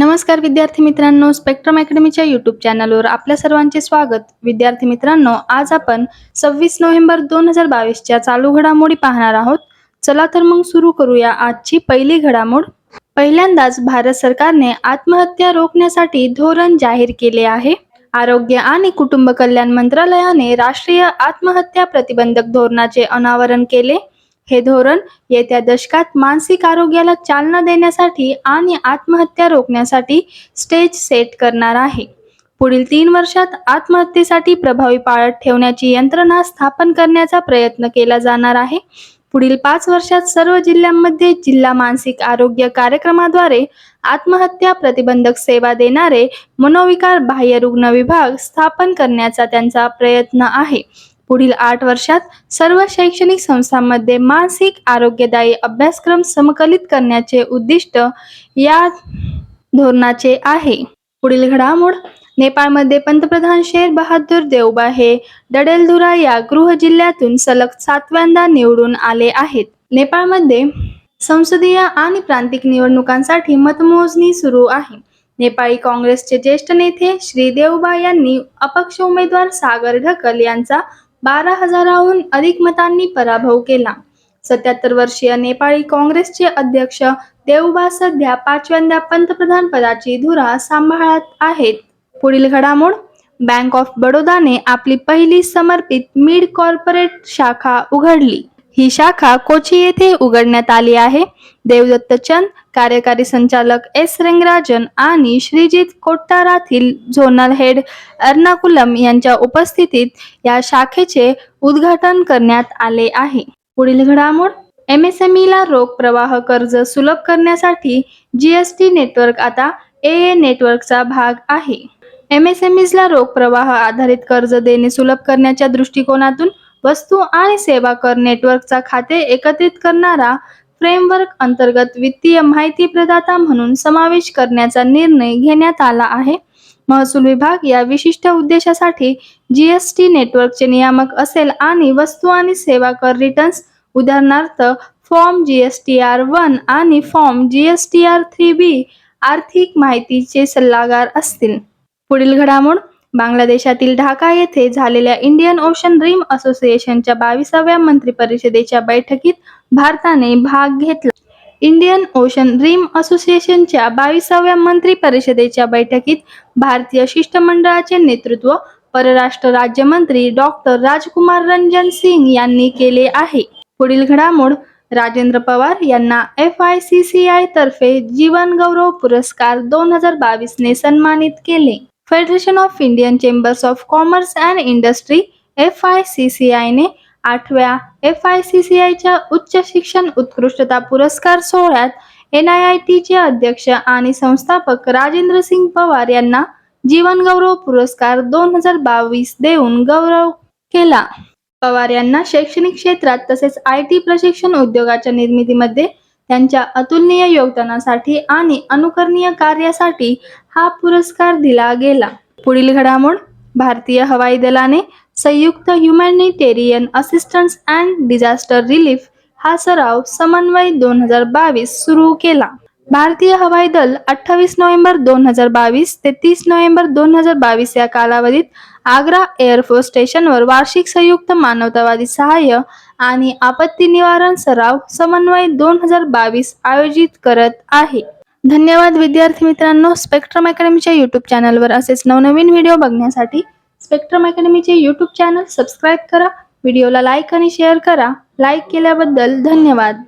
नमस्कार विद्यार्थी मित्रांनो स्पेक्ट्रम अकॅडमीच्या यूट्यूब चॅनलवर आपल्या सर्वांचे स्वागत. विद्यार्थी मित्रांनो आज आपण सव्वीस नोव्हेंबर दोन हजार बावीसच्या चालू घडामोडी पाहणार आहोत. चला तर मग सुरू करूया आजची पहिली घडामोड. पहिल्यांदाच भारत सरकारने आत्महत्या रोखण्यासाठी धोरण जाहीर केले आहे. आरोग्य आणि कुटुंब कल्याण मंत्रालयाने राष्ट्रीय आत्महत्या प्रतिबंधक धोरणाचे अनावरण केले. हे धोरण येत्या दशकात मानसिक आरोग्याला चालना देण्यासाठी आणि आत्महत्या रोखण्यासाठी स्टेज सेट करणार आहे. पुढील तीन वर्षात आत्महत्येसाठी प्रभावी पाळत ठेवण्याची यंत्रणा स्थापन करण्याचा प्रयत्न केला जाणार आहे. पुढील पाच वर्षात सर्व जिल्ह्यांमध्ये जिल्हा मानसिक आरोग्य कार्यक्रमाद्वारे आत्महत्या प्रतिबंधक सेवा देणारे मनोविकार बाह्य रुग्ण विभाग स्थापन करण्याचा त्यांचा प्रयत्न आहे. पुढील आठ वर्षात सर्व शैक्षणिक संस्थांमध्ये मानसिक आरोग्यदायी अभ्यासक्रम समकलित करण्याचे उद्दिष्ट या धोरणाचे आहे. पुढील घडामोड नेपाळमध्ये पंतप्रधान शेर बहादूर देवबा हे डडेलधुरा या गृह जिल्ह्यातून सलग सातव्यांदा निवडून आले आहेत. नेपाळमध्ये संसदीय आणि प्रांतिक निवडणुकांसाठी मतमोजणी सुरू आहे. नेपाळी काँग्रेसचे ज्येष्ठ नेते श्री देवबा यांनी अपक्ष उमेदवार सागर ढकल यांचा बारा हजाराहून अधिक मतांनी पराभव केला. सत्याहत्तर वर्षीय नेपाळी काँग्रेसचे अध्यक्ष देवबा सध्या पाचव्यांदा पंतप्रधान पदाची धुरा सांभाळत आहेत. पुढील घडामोड बँक ऑफ बडोदाने आपली पहिली समर्पित मिड कॉर्पोरेट शाखा उघडली. ही शाखा कोची येथे उघडण्यात आली आहे. देवदत्त चंद कार्यकारी संचालक एस रंगराजन आणि श्रीजित कोट्टारातील झोनल हेड अर्नाकुलम यांच्या उपस्थितीत या शाखेचे उद्घाटन करण्यात आले आहे. पुढील घडामोड एमएसएमईला रोख प्रवाह कर्ज सुलभ करण्यासाठी जीएसटी नेटवर्क आता ए नेटवर्कचा भाग आहे. एमएसएमईजला रोख प्रवाह आधारित कर्ज देणे सुलभ करण्याच्या दृष्टिकोनातून वस्तू आणि सेवा कर नेटवर्कचा खाते एकत्रित करणारा फ्रेमवर्क अंतर्गत वित्तीय माहिती प्रदाता म्हणून समावेश करण्याचा निर्णय घेण्यात आला आहे. महसूल विभाग या विशिष्ट उद्देशासाठी जीएसटी नेटवर्कचे नियामक असेल आणि वस्तू आणि सेवा कर रिटर्न्स उदाहरणार्थ फॉर्म जीएसटीआर वन आणि फॉर्म जीएसटीआर थ्री बी आर्थिक माहितीचे सल्लागार असतील. पुढील घडामोड बांगलादेशातील ढाका येथे झालेल्या इंडियन ओशन रिम असोसिएशनच्या बावीसाव्या मंत्री परिषदेच्या बैठकीत भारताने भाग घेतला. इंडियन ओशन रिम असोसिएशनच्या बावीसाव्या मंत्री परिषदेच्या बैठकीत भारतीय शिष्टमंडळाचे नेतृत्व परराष्ट्र राज्यमंत्री डॉक्टर राजकुमार रंजन सिंग यांनी केले आहे. पुढील घडामोड राजेंद्र पवार यांना F I C C I तर्फे जीवन गौरव पुरस्कार दोन हजार बावीसने सन्मानित केले. Federation of Indian chambers of commerce and industry F I C C आयने आठव्या एफ आय सी सी आयच्या उच्च शिक्षण उत्कृष्टता पुरस्कार सोहळ्यात एन आय आय टीचे अध्यक्ष आणि संस्थापक राजेंद्र सिंग पवार यांना जीवनगौरव पुरस्कार दोन हजार बावीस देऊन गौरव केला. पवार यांना शैक्षणिक क्षेत्रात तसेच आय टी प्रशिक्षण उद्योगाच्या निर्मितीमध्ये त्यांच्या अतुलनीय योगदानासाठी आणि अनुकरणीय कार्यासाठी हा पुरस्कार दिला गेला. पुढील घडामोड भारतीय हवाई दलाने संयुक्त humanitarian assistance and disaster relief हा सराव समन्वय दोन हजार बावीस सुरू केला. भारतीय हवाई दल अठ्ठावीस नोव्हेंबर दोन हजार बावीस ते तीस नोव्हेंबर दोन हजार बावीस या कालावधीत आग्रा एअरफोर्स स्टेशनवर वार्षिक संयुक्त मानवतावादी सहाय्य आणि आपत्ती निवारण सराव समन्वय दोन हजार बावीस आयोजित करत आहे. धन्यवाद विद्यार्थी मित्रांनो. स्पेक्ट्रम अकॅडमीच्या यूट्यूब चॅनलवर असेच नवनवीन व्हिडिओ बघण्यासाठी स्पेक्ट्रम अकॅडमीचे यूट्यूब चॅनल सबस्क्राईब करा. व्हिडिओला लाईक आणि शेअर करा. लाईक केल्याबद्दल धन्यवाद.